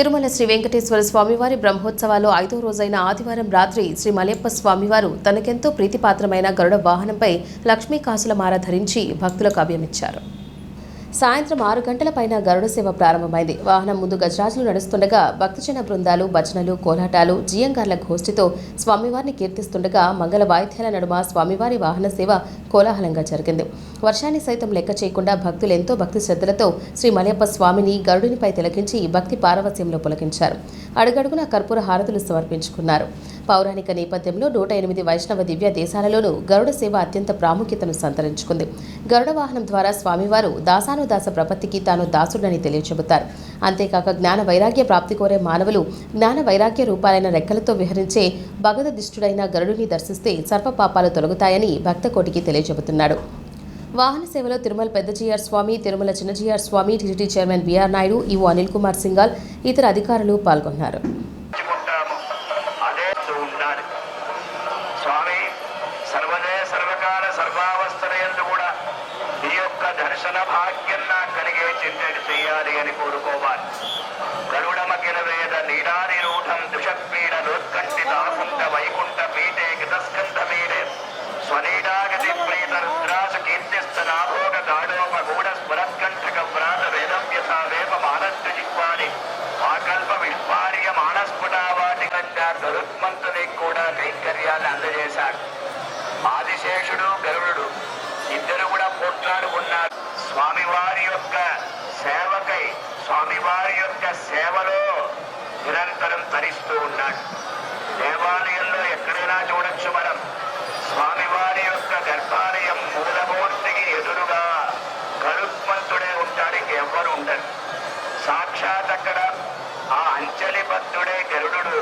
తిరుమల శ్రీ వెంకటేశ్వర స్వామివారి బ్రహ్మోత్సవాలు ఐదో రోజైన ఆదివారం రాత్రి శ్రీ మలయప్ప స్వామివారు తనకెంతో ప్రీతిపాత్రమైన గరుడ వాహనంపై లక్ష్మీ కాసుల ధరించి భక్తులకు అభయమిచ్చారు. సాయంత్రం ఆరు గంటల పైన గరుడ సేవ ప్రారంభమైంది. వాహనం ముందు గజరాజులు నడుస్తుండగా భక్తజన బృందాలు భజనలు కోలాటాలు జియంగార్ల గోష్ఠితో స్వామివారిని కీర్తిస్తుండగా మంగళ వాయిద్యాల నడుమ స్వామివారి వాహన సేవ కోలాహలంగా జరిగింది. వర్షాన్ని సైతం లెక్క చేయకుండా భక్తులు ఎంతో భక్తి శ్రద్ధలతో శ్రీ మలయప్ప స్వామిని గరుడినిపై తిలకించి భక్తి పారవస్యంలో పులకించారు. అడుగడుగున కర్పూర హారతులు సమర్పించుకున్నారు. పౌరాణిక నేపథ్యంలో నూట ఎనిమిది వైష్ణవ దివ్య దేశాలలోనూ గరుడ సేవ అత్యంత ప్రాముఖ్యతను సంతరించుకుంది. గరుడ వాహనం ద్వారా స్వామివారు దాసానుదాస ప్రపత్తికి తాను దాసుడని తెలియచెబుతారు. అంతేకాక జ్ఞాన వైరాగ్య ప్రాప్తి కోరే మానవులు జ్ఞాన వైరాగ్య రూపాలైన రెక్కలతో విహరించే భగదదిష్టుడైన గరుడిని దర్శిస్తే సర్వపాపాలు తొలగుతాయని భక్తకోటికి తెలియచెబుతున్నాడు. వాహన సేవలో Tirumala Pedda Jeeyar Swami Tirumala Chinna Jeeyar Swami TTD chairman BR Naidu EO Anil Kumar Singhal ఇతర అధికారులు పాల్గొన్నారు. చేస్తూ ఉండాలి స్వామి సర్వదే సర్వకాల సర్వావస్థల యందు కూడా ఈ యొక్క దర్శన భాగ్యం నాకు కలిగే చింతటి చేయాలి అని కోరుకో యొక్క సేవకై స్వామివారి యొక్క సేవలో నిరంతరం తరిస్తూ ఉన్నాడు. దేవాలయంలో ఎక్కడైనా చూడొచ్చు మనం. స్వామివారి యొక్క గర్భాలయం మూలమూర్తికి ఎదురుగా కరుత్మంతుడే ఉంటాడు ఇంకెవ్వరు ఉండరు. సాక్షాత్ అక్కడ ఆ అంచలి భక్తుడే గరుడు